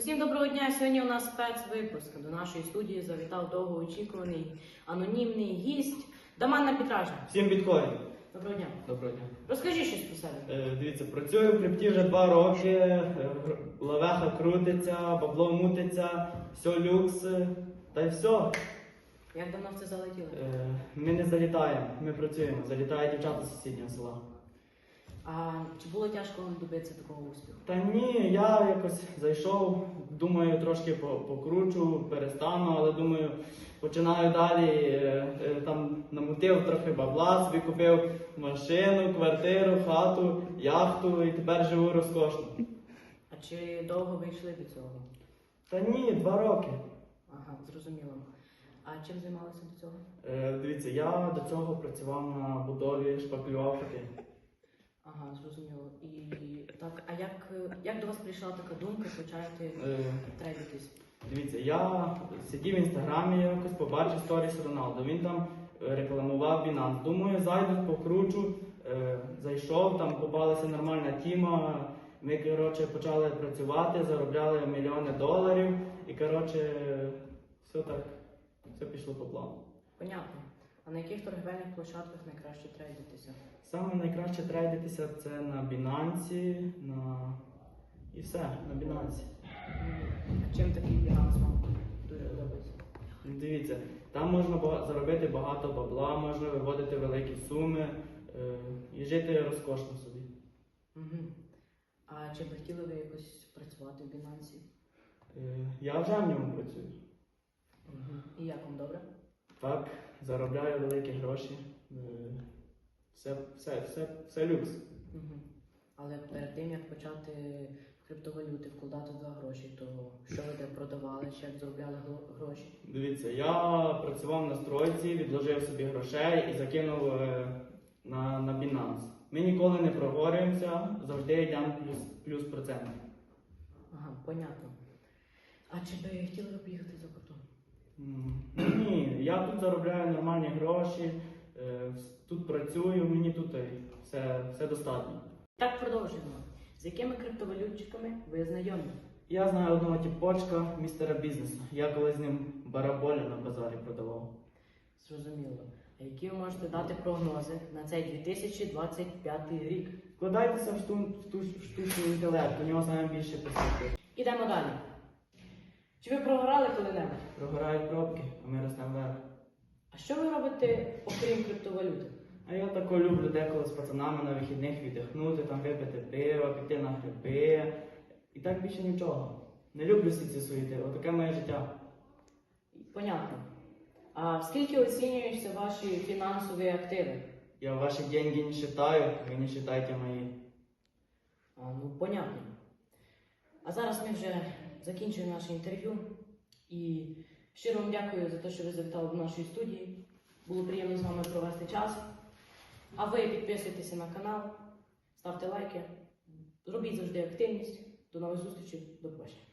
Усім доброго дня. Сьогодні у нас спецвипуск. До нашої студії завітав довгоочікуваний анонімний гість Даманна Пітражна. Всім підходить. Доброго дня. Доброго дня. Розкажи щось про себе. Е, дивіться, працюю в крипті вже два роки. е, Лавеха крутиться, бабло мутиться, все люкс. е, Та й все. Як давно в це залетіло? Е, ми не залітаємо, ми працюємо. Залітають дівчата з сусіднього села. А чи було тяжко добитися такого успіху? Та ні, я якось зайшов, думаю, трошки покручу, перестану, але думаю, починаю далі. е, е, Там намутив трохи бабла, собі купив машину, квартиру, хату, яхту і тепер живу розкошно. А чи довго ви йшли до цього? Та ні, два роки. Ага, зрозуміло. А чим займалися до цього? Е, дивіться, я до цього працював на будові шпаклювати. Ага, зрозуміло. І так, а як, як до вас прийшла така думка почати Е, трейдитись? дивіться, я сидів в інстаграмі, якось побачив сторіс Роналду. Він там е, рекламував Binance. Думаю, зайду, покручу. Е, зайшов, там попалася нормальна тіма. Ми коротше почали працювати, заробляли мільйони доларів, і коротше, все так, все пішло по плану. Понятно. А на яких торговельних площадках найкраще трейдитися? Саме найкраще трейдитися це на Binance, на і все, на Binance. А чим такий біланс вам дуже подобається? Дивіться, там можна заробити багато бабла, можна виводити великі суми е, і жити розкошно собі. Угу. А чи б хотіли ви якось працювати в Binance? Е, я вже в ньому працюю. І як вам добре? Так, заробляю великі гроші. Е, все, все, все, все люкс. Угу. Але перед тим як почати в криптовалюти вкладати туди гроші, то що ви де продавали, чи як заробляли гроші? Дивіться, я працював на стройці, відложив собі грошей і закинув е, на, на Binance. Ми ніколи не прогорюємося, завжди йдемо плюс, плюс процент. Ага, понятно. А чи би хотіли ви поїхати за кордон? Ні, я тут заробляю нормальні гроші, е, тут працюю, мені тут е, все, все достатньо. Так продовжуємо. З якими криптовалютчиками ви знайомі? Я знаю одного тіпочка, містера бізнесу. Я колись з ним бараболя на базарі продавав. Зрозуміло. А які ви можете дати прогнози на цей 2025 рік? Вкладайтеся в, шту, в, ту, в штучний інтелект, у нього найбільше перспектив. Ідемо далі. Чи ви програли коли-небудь? Прогорають пробки, а ми ростемо вверх. А що ви робите, окрім криптовалюти? А я тако люблю деколи з пацанами на вихідних віддихнути, там випити пиво, піти на гриби. І так більше нічого. Не люблю всі ці суєти, отаке моє життя. Понятно. А скільки оцінюються ваші фінансові активи? Я ваші деньги не считаю, ви не считайте мої. А, ну, понятно. А зараз ми вже закінчуємо наше інтерв'ю. І щиро вам дякую за те, що ви завітали до нашої студії. Було приємно з вами провести час. А ви підписуйтеся на канал, ставте лайки, робіть завжди активність. До нових зустрічей, до побачення.